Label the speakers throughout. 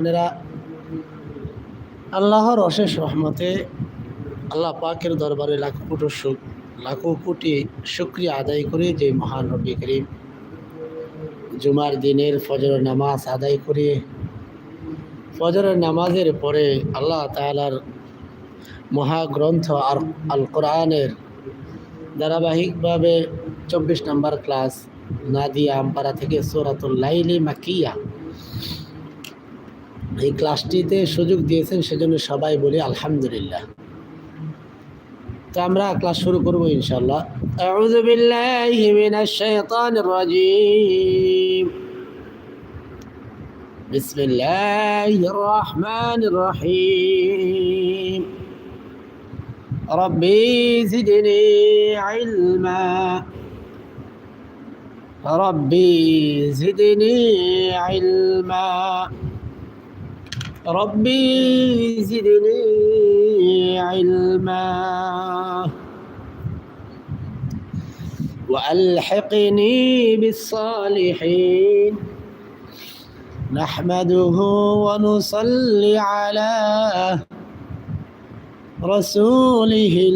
Speaker 1: বোনেরা আল্লাহর অশেষ রহমতে আল্লাহ পাকের দরবারে লাখো কোটি শুক, লাখো কোটি শুক্রিয়া আদায় করে যে মহান রব্বি করিম। জুমার দিনের ফজর নামাজ আদায় করে। ফজরের নামাজের পরে আল্লাহ তাআলার মহাগ্রন্থ আর আল কোরআনের ধারাবাহিকভাবে চব্বিশ নম্বর ক্লাস, নাদিয়া আমপাড়া থেকে সোরাতুল লাইলি মাকিয়া এই ক্লাসটিতে সুযোগ দিয়েছেন সেজন্য সবাই বলি আলহামদুলিল্লাহ তো আমরা ক্লাস শুরু করবো ইনশাল্লাহ أعوذ بالله من الشيطان الرجيم بسم الله الرحمن الرحيم ربي زدني علما ربي زدني علما ربي زدني علما. وألحقني بالصالحين. نحمده ونصلي على رسوله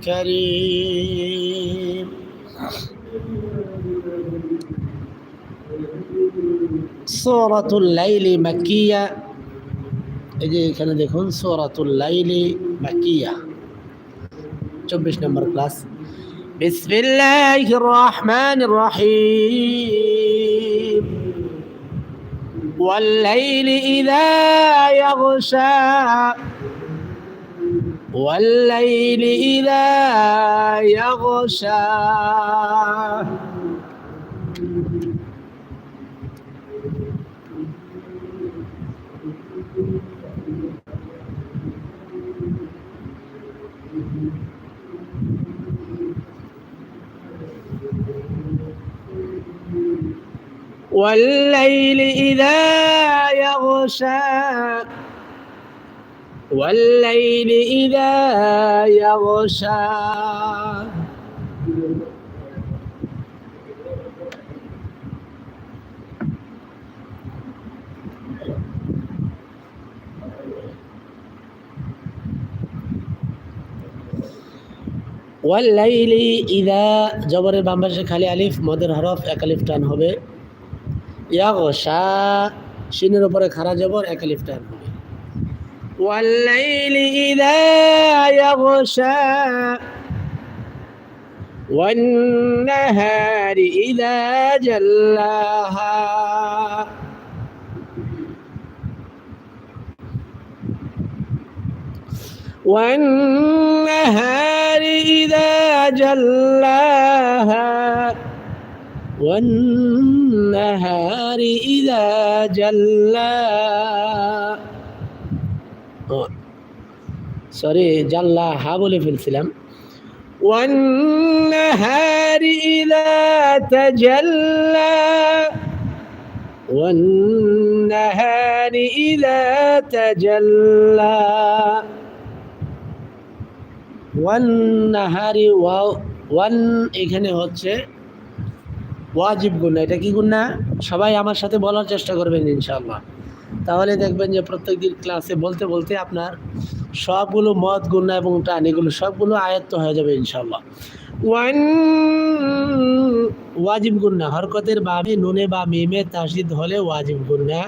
Speaker 1: الكريم. سورة الليل مكية. এই যে এখানে দেখুন সোরাতুল লাইলি মাকিয়া চব্বিশ নম্বর ক্লাস بسم الله الرحمن الرحيم والليل إذا يغشى والليل إذا يغشى والليل إذا يغشى والليل إذا يغشى والليل إذا জবরের বাম পাশে খালি আলিফ মদের হরফ এক আলিফ টান হবে ইয়াগশা শিনের উপরে খারা জবর এক আলিফ টান হবে والليل إذا يغشى والنهار إذا جلاها والنهار إذا جلاها والنهار إذا جلا সরি জাল্লা হা বলে ফেলছিলাম والنهار إذا تجلى والنهار إذا تجلى ওয়ান্নাহারি ওয়া ওয়ান এখানে হচ্ছে ওয়াজিব গুন্না এটা কি গুন্না সবাই আমার সাথে বলার চেষ্টা করবেন ইনশাআল্লাহ। তাহলে দেখবেন যে প্রত্যেকদিন ক্লাসে বলতে বলতে আপনার সবগুলো মত গুন্না এবং টান, এগুলো সবগুলো আয়ত্ত হয়ে যাবে ইনশাল্লাহ ওয়ান ওয়াজিব গুন্না হরকতের বাবে নুনে বা মিমে তাসিদ হলে ওয়াজিব গুন্না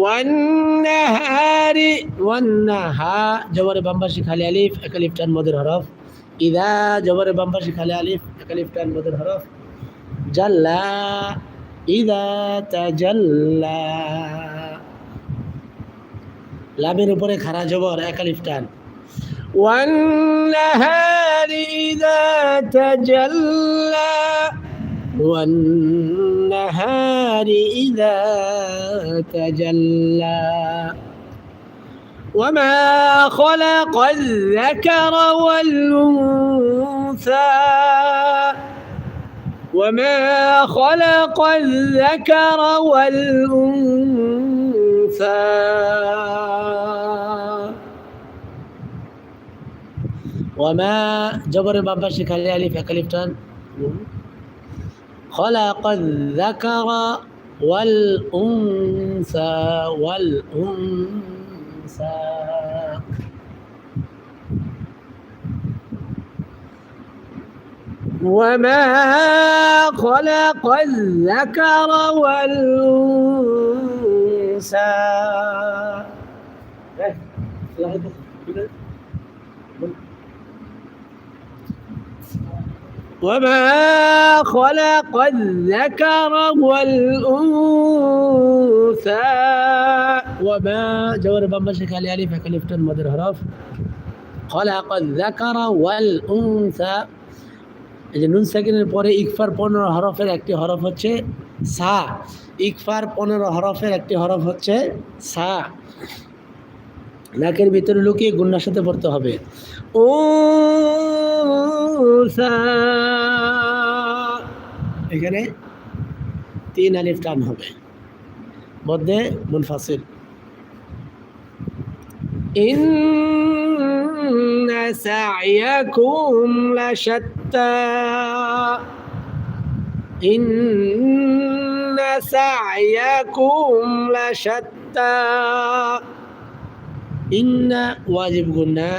Speaker 1: ওয়ান্নাহারি ওয়ান্নাহা জবরে বাম্বাসি খালি আলিফ, এক আলিফ টান মদের হরফ। ইদা, জবরে বাম্বাসি খালি আলিফ, এক আলিফ টান মদের হরফ। জাল্লা ইদা তাজাল্লা লামের উপরে খারা জবর এক আলিফ টান والنهار إذا تجلى والنهار إذا تجلى وما خلق الذكر والأنثى وما خلق الذكر والأنثى. وما جبر بابا شكالي ألف أكلف تان. خلق الذكر والأنثى. والأنثى. وما خلق الذكر والأنثى. وما خلق الذكر والأنثى. وما جوار بابا شيخ علي علي فكلفتن مدر حرف خلق الذكر والأنثى. এই যে নুন সাকিনের পরে ইকফার পনেরো হরফের একটি হরফ হচ্ছে সা। ইকফার পনেরো হরফের একটি হরফ হচ্ছে সা। নাকের ভিতরে লুকিয়ে গুন্ডার সাথে পড়তে হবে। ও এখানে তিন আলিফ টান হবে। মধ্যে মুনফাসিল। ইন সায়াকুম লাশাত إن سعيكم لشتى إن واجب قلنا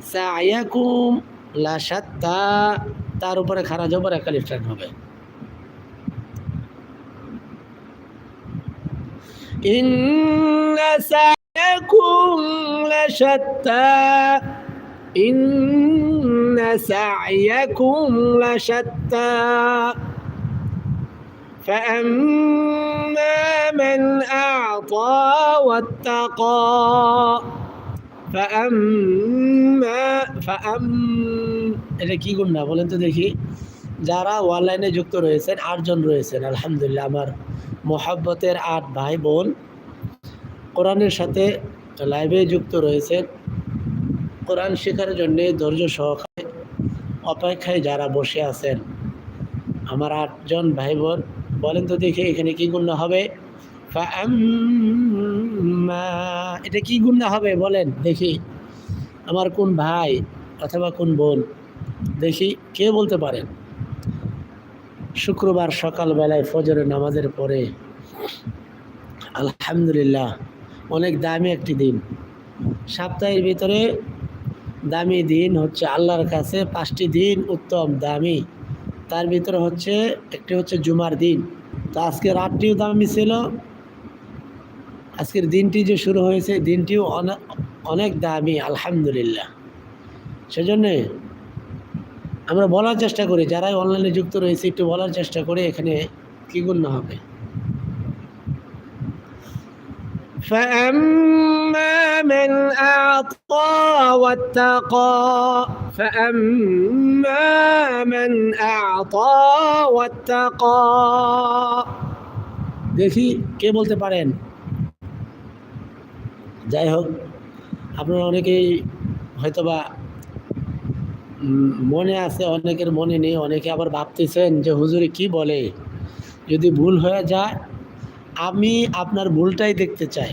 Speaker 1: سعيكم لشتى তার উপরে খারা জবর একটা লিফটান হবে إن سعيكم لشتى إن سعيكم لشتى فأما من أعطى واتقى فأما فأم এটা কি গুণ না বলেন তো দেখি যারা অনলাইনে যুক্ত রয়েছেন আটজন রয়েছেন আলহামদুলিল্লাহ আমার মোহাব্বতের আট ভাই বোন কোরআনের সাথে লাইভে যুক্ত রয়েছেন কোরআন শেখার জন্যে ধৈর্য সহকারে অপেক্ষায় যারা বসে আছেন, আমার আটজন ভাই বোন বলেন তো দেখি এখানে কি গুণ হবে? এটা কি গুণ হবে বলেন, দেখি। আমার কোন ভাই অথবা কোন বোন, দেখি কে বলতে পারেন? শুক্রবার সকালবেলায় ফজরের নামাজের পরে, আলহামদুলিল্লাহ, অনেক দামি একটি দিন। সপ্তাহের ভিতরে দামি দিন হচ্ছে আল্লাহর কাছে পাঁচটি দিন উত্তম, দামি। তার ভিতরে হচ্ছে, একটি হচ্ছে জুমার দিন। তো আজকে রাতটিও দামি ছিল। আজকের দিনটি যে শুরু হয়েছে, দিনটিও অনেক অনেক দামি, আলহামদুলিল্লাহ। সেজন্যে আমরা বলার চেষ্টা করি, যারাই অনলাইনে যুক্ত রয়েছে, একটু বলার চেষ্টা করি, এখানে কী গুণ হবে। فأما من أعطى واتقى فأما من أعطى واتقى দেখি কে বলতে পারেন যাই হোক আপনারা অনেকেই হয়তোবা উম, মনে আছে অনেকের মনে নেই অনেকে আবার ভাবতেছেন যে হুজুরে কি বলে যদি ভুল হয়ে যায় আমি আপনার ভুলটাই দেখতে চাই।